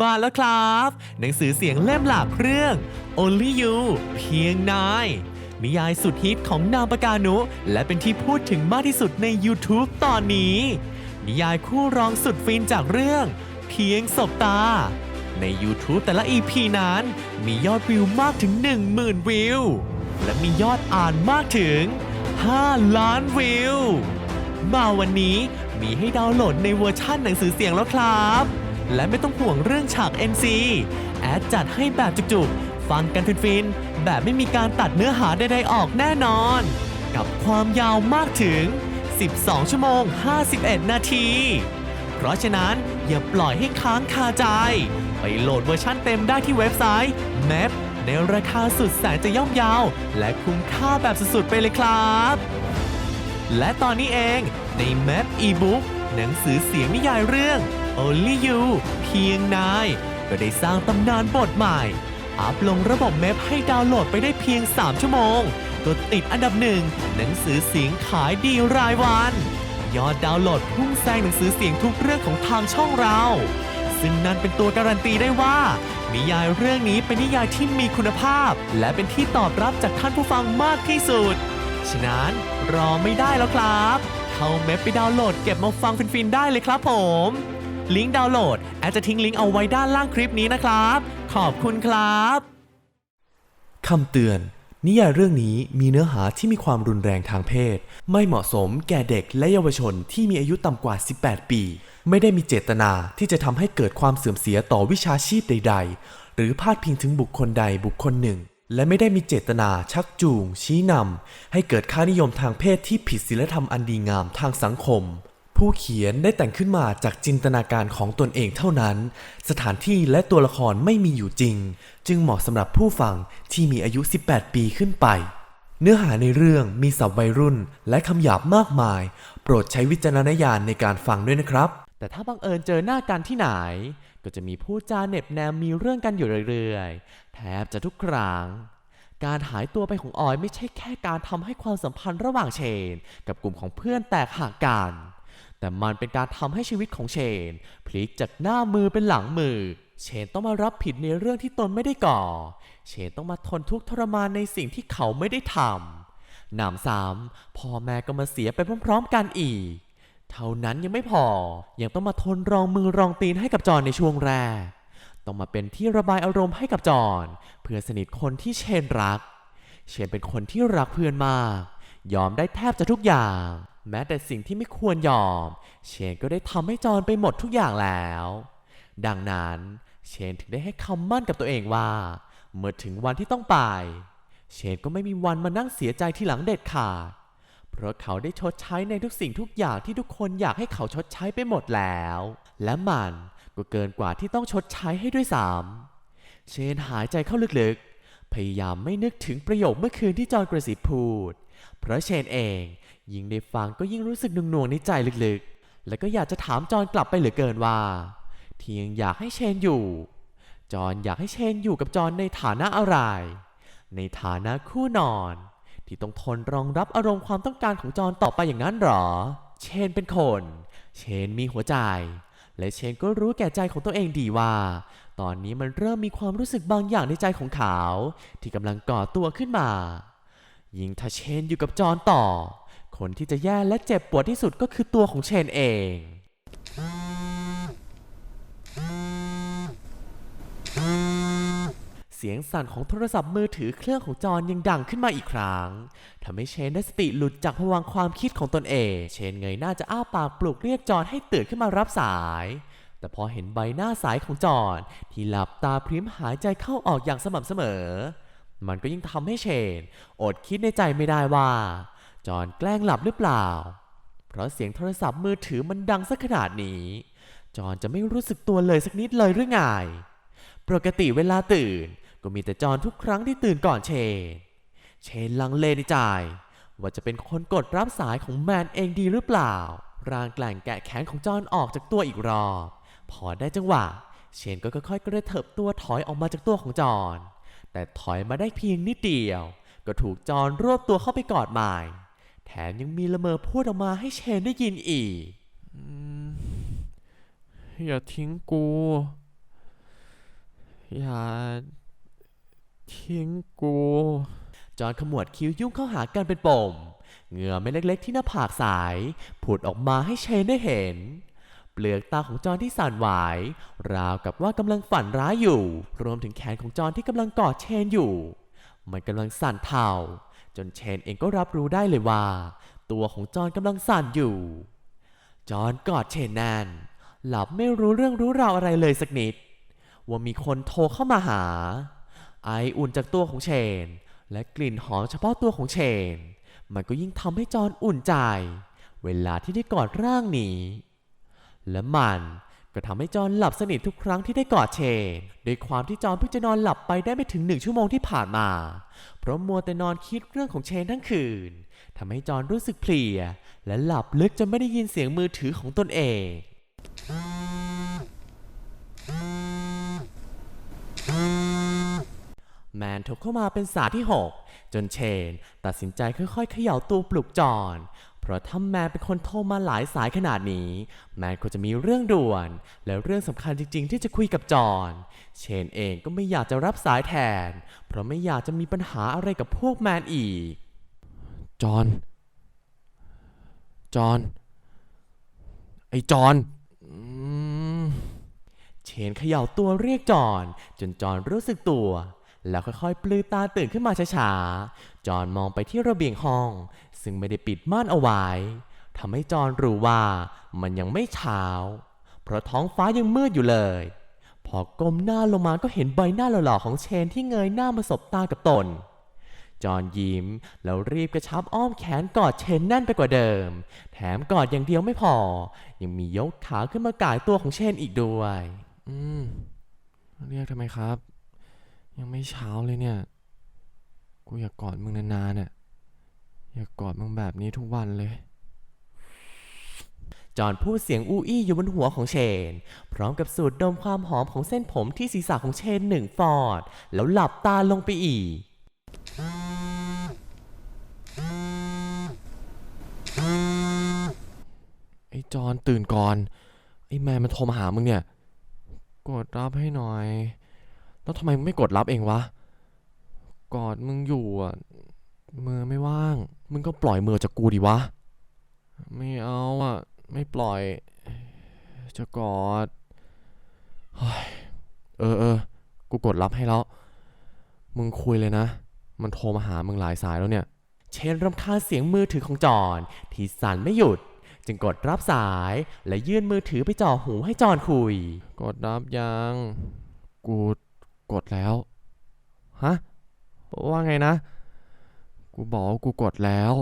มาแล้วครับ หนังสือเสียงเล่มหลักเรื่อง Only You เพียงนายนิยายสุดฮิตของนามปากานุ และเป็นที่พูดถึงมากที่สุดใน YouTube ตอนนี้ นิยายคู่รองสุดฟินจากเรื่อง เพียงศบตา ใน YouTube แต่ละ EP นั้น มียอดวิวมากถึง 10,000 วิว และมียอดอ่านมากถึง 5 ล้านวิว มาวันนี้มีให้ดาวน์โหลดในเวอร์ชั่นหนังสือเสียงแล้วครับ และไม่ต้องห่วงเรื่องฉาก NC แอดจัดให้แบบจุกๆ ฟังกันฟินๆ แบบไม่มีการตัดเนื้อหาใดๆออกแน่นอน กับความยาวมากถึง 12 ชั่วโมง 51 นาที เพราะฉะนั้นอย่าปล่อยให้ค้างคาใจ ไปโหลดเวอร์ชั่นเต็มได้ที่เว็บไซต์ Map ในราคาสุดแสนจะย่อมเยาว และคุ้มค่าแบบสุดๆ ไปเลยครับ และตอนนี้เองใน Map e-book หนังสือเสียงนิยายเรื่อง Only You เพียงนาย ก็ได้สร้างตำนานบทใหม่ อัพลงระบบ Map ให้ดาวน์โหลดไปได้เพียง 3 ชั่วโมง ก็ติดอันดับหนึ่งหนังสือเสียงขายดีรายวัน ยอดดาวน์โหลดพุ่งแซงหนังสือเสียงทุกเรื่องของทางช่องเรา ซึ่งนั่นเป็นตัวการันตีได้ว่านิยายเรื่องนี้เป็นนิยายที่มีคุณภาพ และเป็นที่ตอบรับจากท่านผู้ฟังมากที่สุด ฉะนั้นรอไม่ได้แล้วครับ เข้าเว็บไปดาวน์โหลดเก็บมาฟังฟินๆได้เลยครับผม ลิงก์ดาวน์โหลดแอดจะทิ้งลิงก์เอาไว้ด้านล่างคลิปนี้นะครับ ขอบคุณครับคำเตือน นิยายเรื่องนี้มีเนื้อหาที่มีความรุนแรงทางเพศ ไม่เหมาะสมแก่เด็กและเยาวชนที่มีอายุต่ำกว่า 18 ปี ไม่ได้มีเจตนาที่จะทำให้เกิดความเสื่อมเสียต่อวิชาชีพใด ๆ หรือพาดพิงถึงบุคคลใดบุคคลหนึ่ง และไม่ได้มีเจตนาชักจูง ชี้นำให้เกิดค่านิยมทางเพศที่ผิดศีลธรรมอันดีงามทางสังคม ผู้เขียนได้แต่งขึ้นมาจากจินตนาการของตนเองเท่านั้น สถานที่และตัวละครไม่มีอยู่จริง จึงเหมาะสำหรับผู้ฟังที่มีอายุ 18 ปีขึ้นไป เนื้อหาในเรื่องมีศัพท์วัยรุ่นและคำหยาบมากมาย โปรดใช้วิจารณญาณในการฟังด้วยนะครับ แต่ถ้าบังเอิญเจอหน้ากันที่ไหน ก็จะมีผู้จาเหน็บแนมมีเรื่องกันอยู่เรื่อยๆ แทบจะทุกครั้ง การหายตัวไปของออยไม่ใช่แค่การทำให้ความสัมพันธ์ระหว่างเชน กับกลุ่มของเพื่อนแตกห่างกัน แต่มันเป็นการทำให้ชีวิตของเชน พลิกจากหน้ามือเป็นหลังมือ เชนต้องมารับผิดในเรื่องที่ตนไม่ได้ก่อ เชนต้องมาทนทุกข์ทรมานในสิ่งที่เขาไม่ได้ทำหนำซ้ำพ่อแม่ก็มาเสียไปพร้อมๆกันอีก เท่านั้นยังไม่พอ ยังต้องมาทนรองมือรองตีนให้กับจอนในช่วงแรก ต้องมาเป็นที่ระบายอารมณ์ให้กับจอนเพื่อสนิทคนที่เชนรัก เชนเป็นคนที่รักเพื่อนมาก ยอมได้แทบจะทุกอย่าง แม้แต่สิ่งที่ไม่ควรยอม เชนก็ได้ทำให้จอนไปหมดทุกอย่างแล้ว ดังนั้น เชนถึงได้ให้คำมั่นกับตัวเองว่า เมื่อถึงวันที่ต้องไป เชนก็ไม่มีวันมานั่งเสียใจที่หลังเด็ดขาด เพราะเขาได้ชดใช้ในทุกสิ่งทุกอย่างที่ทุกคนอยากให้เขาชดใช้ไปหมดแล้ว และมันก็เกินกว่าที่ต้องชดใช้ให้ด้วยซ้ำเชนหายใจเข้าลึกๆ พยายามไม่นึกถึงประโยคเมื่อคืนที่จอห์นกระสิบพูด เพราะเชนเองยิ่งได้ฟังก็ยิ่งรู้สึกหน่วงๆในใจลึกๆ และก็อยากจะถามจอห์นกลับไปเหลือเกินว่าที่ยังอยากให้เชนอยู่ จอห์นอยากให้เชนอยู่กับจอห์นในฐานะอะไร ในฐานะคู่นอน ที่ต้องทนรองรับอารมณ์ความต้องการของจอห์นต่อไปอย่างนั้นหรอ เชนเป็นคน เชนมีหัวใจ และเชนก็รู้แก่ใจของตัวเองดีว่า ตอนนี้มันเริ่มมีความรู้สึกบางอย่างในใจของเขาที่กำลังก่อตัวขึ้นมา ยิ่งถ้าเชนอยู่กับจอห์นต่อ คนที่จะแย่และเจ็บปวดที่สุดก็คือตัวของเชนเอง สียงสั่นของโทรศัพท์มือถือเครื่องของจอนยังดังขึ้นมาอีกครั้งทำให้เชนได้สติหลุดจากภวังค์ความคิดของตนเอง เชนเงยหน้าจะอ้าปากปลุกเรียกจอนให้ตื่นขึ้นมารับสาย แต่พอเห็นใบหน้าสายของจอนที่หลับตาพริ้มหายใจเข้าออกอย่างสม่ำเสมอ มันก็ยิ่งทำให้เชน อดคิดในใจไม่ได้ว่า จอนแกล้งหลับหรือเปล่า เพราะเสียงโทรศัพท์มือถือมันดังสักขนาดนี้ จอนจะไม่รู้สึกตัวเลยสักนิดเลยหรือไงปกติเวลาตื่น ก็มีแต่จอนทุกครั้งที่ตื่นก่อนเชน เชนลังเลในใจ ว่าจะเป็นคนกดรับสายของแมนเองดีหรือเปล่าร่างแกล่งแกะแขนของจอนออกจากตัวอีกรอบ พอได้จังหวะ เชนก็ค่อยๆกระเถิบตัวถอยออกมาจากตัวของจอน แต่ถอยมาได้เพียงนิดเดียว ก็ถูกจอนรวบตัวเข้าไปกอดใหม่ แถมยังมีละเมอพูดออกมาให้เชนได้ยินอีกอย่าทิ้งกู อย่า ทิ้งกู จอนขมวดคิ้วยุ่งเข้าหากันเป็นปม เหงื่อเม็ดเล็กๆที่หน้าผากสายผุดออกมาให้เชนได้เห็น เปลือกตาของจอนที่สั่นไหวราวกับว่ากำลังฝันร้ายอยู่ รวมถึงแขนของจอนที่กำลังกอดเชนอยู่ มันกำลังสั่นเทาจนเชนเองก็รับรู้ได้เลยว่า ตัวของจอนกำลังสั่นอยู่ จอนกอดเชนแน่นหลับไม่รู้เรื่องรู้ราวอะไรเลยสักนิด ว่ามีคนโทรเข้ามาหา ไออุ่นจากตัวของเชน และกลิ่นหอมเฉพาะตัวของเชน มันก็ยิ่งทำให้จอนอุ่นใจ เวลาที่ได้กอดร่างนี้ และมันก็ทำให้จอนหลับสนิททุกครั้งที่ได้กอดเชนด้วยความที่จอนเพิ่งจะนอนหลับไปได้ไม่ถึงหนึ่งชั่วโมงที่ผ่านมา เพราะมัวแต่นอนคิดเรื่องของเชนทั้งคืนทำให้จอนรู้สึกเพลีย และหลับลึกจนไม่ได้ยินเสียงมือถือของตนเอง แมนโทรเข้ามาเป็นสายที่ 6 จนเชน ตัดสินใจค่อยๆเขย่าตัวปลุกจอน เพราะถ้าแมนเป็นคนโทรมาหลายสายขนาดนี้ แมนควรจะมีเรื่องด่วน และเรื่องสำคัญจริง ๆ ที่จะคุยกับจอนเชนเองก็ไม่อยากจะรับสายแทน เพราะไม่อยากจะมีปัญหาอะไรกับพวกแมนอีก จอน จอน ไอ้จอนอืมเชนเขย่าตัวเรียกจอน จนจอนรู้สึกตัว แล้วค่อยๆ ปลือตาตื่นขึ้นมาช้าๆ จอนมองไปที่ระเบียงห้อง ซึ่งไม่ได้ปิดม่านเอาไว้ทำให้จอนรู้ว่ามันยังไม่เช้า เพราะท้องฟ้ายังมืดอยู่เลย พอก้มหน้าลงมาก็เห็นใบหน้าหล่อๆของเชนที่เงยหน้ามาสบตากับตน จอนยิ้มแล้วรีบกระชับอ้อมแขนกอดเชนแน่นไปกว่าเดิม แถมกอดอย่างเดียวไม่พอ ยังมียกขาขึ้นมาก่ายตัวของเชนอีกด้วย อืม เรียกทำไมครับ ยังไม่เช้าเลยเนี่ย กูอยากกอดมึงนานๆเนี่ยอยากกอดมึงแบบนี้ทุกวันเลย จอนพูดเสียงอู้อี้อยู่บนหัวของเชน พร้อมกับสูดดมความหอมของเส้นผมที่ศีรษะของเชนหนึ่งฟอด แล้วหลับตาลงไปอีก ไอ้จอนตื่นก่อน ไอ้แมนมันโทรมาหามึงเนี่ย กดรับให้หน่อย แล้วทำไมมึงไม่กดรับเองวะ กอดมึงอยู่อะมือไม่ว่าง มึงก็ปล่อยมือจากกูดิวะ ไม่เอาอะ ไม่ปล่อย จะกอดเออเออ กูกดรับให้แล้ว มึงคุยเลยนะ มันโทรมาหามึงหลายสายแล้วเนี่ย เชนรำคาญเสียงมือถือของจอนที่สั่นไม่หยุด จึงกดรับสายและยื่นมือถือไปจ่อหูให้จอนคุย กดรับยัง กู กดแล้ว ฮะ ว่าไงนะ กูบอกกูกดแล้ว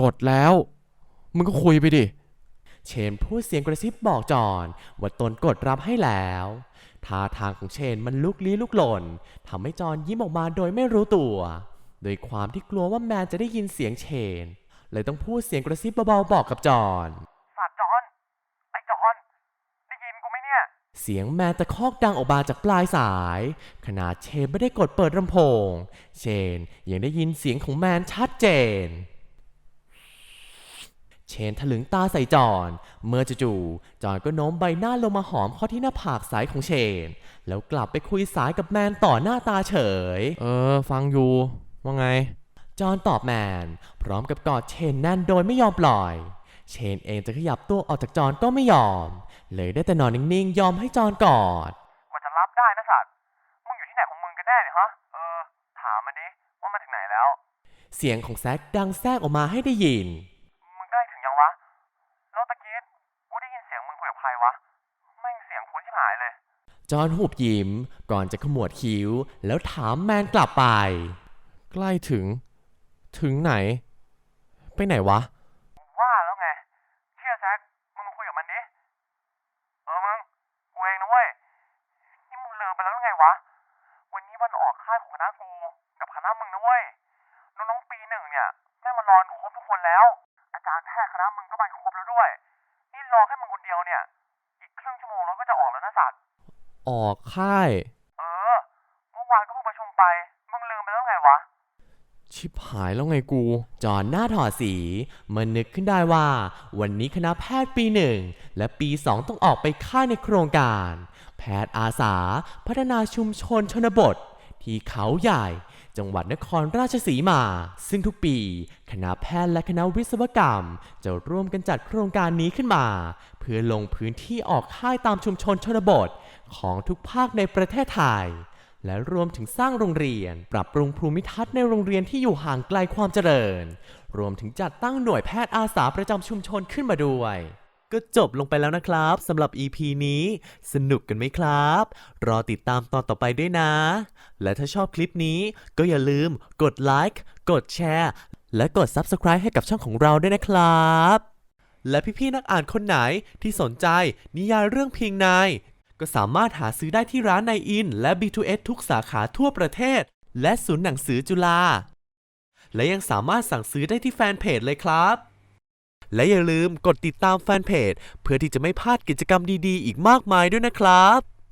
กดแล้ว มึงก็คุยไปดิ เชนพูดเสียงกระซิบบอกจอนว่าตนกดรับให้แล้ว ท่าทางของเชนมันลุกลี้ลุกหล่นทำให้จอนยิ้มออกมาโดยไม่รู้ตัว โดยความที่กลัวว่าแมนจะได้ยินเสียงเชน เลยต้องพูดเสียงกระซิบเบาๆบอกกับจอนสัตว์จอน ไอ้จอน ได้ยินกูไหม เนี่ยเสียงแมนตะคอกดังออกมาจากปลายสาย ขนาดเชนไม่ได้กดเปิดลำโพง เชนยังได้ยินเสียงของแมนชัดเจน เชนถลึงตาใส่จอน เมื่อจู่ๆจอนก็โน้มใบหน้าลงมาหอมเข้าที่หน้าผากซ้ายของเชน แล้วกลับไปคุยสายกับแมนต่อหน้าตาเฉย เออ ฟังอยู่ ว่าไง จอนตอบแมน พร้อมกับกอดเชนแน่นโดยไม่ยอมปล่อย เชนเองจะขยับตัวออกจากจอนก็ไม่ยอม เลยได้แต่นอนนิ่งๆ ยอมให้จอนกอดกว่าจะรับได้นะสัตว์มึงอยู่ที่ไหนของมึงกันแน่เนี่ยฮะ เออ ถามมันดิว่ามันถึงไหนแล้ว เสียงของแซกดังแทรกออกมาให้ได้ยิน มึงใกล้ถึงยังวะ แล้วตะกี้กูได้ยินเสียงมึงคุยกับใครวะ แม่งเสียงคุ้นชิบหายเลย จอนหูบยิ้มก่อนจะขมวดคิ้ว แล้วถามแมนกลับไป ใกล้ถึง ถึงไหน ไปไหนวะ ว่าแล้วไง เชื่อแซกมึงมาคุยกับมันดิ เออมึง กูเองนะเว้ย น มไปแล้วหรือไงวะ วันนี้วันออกค่ายของค ณะกูกับคณะมึงนะเว้ยน้องๆปีหนึ่งเนี่ยแม่งมารอนครบทุกคนแล้ว อาจารย์แพทย์คณะมึงก็มาครบแล้วด้วย นี่รอแค่มึงคนเดียวเนี่ย อีกครึ่งชั่วโมงเราก็จะออกแล้วนะสัตว์ออกค่าย เออเมื่อวานก็เพิ่งประชุมไปมึงลืมไปแล้วไงวะชิบหายแล้วไงกู จอนหน้าถอดสีมันนึกขึ้นได้ว่า วันนี้คณะแพทย์ปีหนึ่งและปีสองต้องออกไปค่ายในโครงการ แพทย์อาสา พัฒนาชุมชนชนบท ที่เขาใหญ่ จังหวัดนครราชสีมา ซึ่งทุกปี คณะแพทย์และคณะวิศวกรรม จะร่วมกันจัดโครงการนี้ขึ้นมา เพื่อลงพื้นที่ออกค่ายตามชุมชนชนบท ของทุกภาคในประเทศไทย และรวมถึงสร้างโรงเรียน ปรับปรุงภูมิทัศน์ในโรงเรียนที่อยู่ห่างไกลความเจริญ รวมถึงจัดตั้งหน่วยแพทย์อาสาประจำชุมชนขึ้นมาด้วย ก็จบลงไปแล้วนะครับสำหรับ EP นี้ สนุกกันไหมครับ รอติดตามตอนต่อไปด้วยนะ และถ้าชอบคลิปนี้ก็อย่าลืมกดไลค์กดแชร์ และกด Subscribe ให้กับช่องของเราด้วยนะครับ และพี่ๆนักอ่านคนไหนที่สนใจนิยายเรื่องพิงนายก็สามารถหาซื้อได้ที่ร้านในอิน และ B2S ทุกสาขาทั่วประเทศ และศูนย์หนังสือจุฬาและยังสามารถสั่งซื้อได้ที่แฟนเพจเลยครับ และอย่าลืมกดติดตามแฟนเพจ เพื่อที่จะไม่พลาดกิจกรรมดีๆ อีกมากมายด้วยนะครับ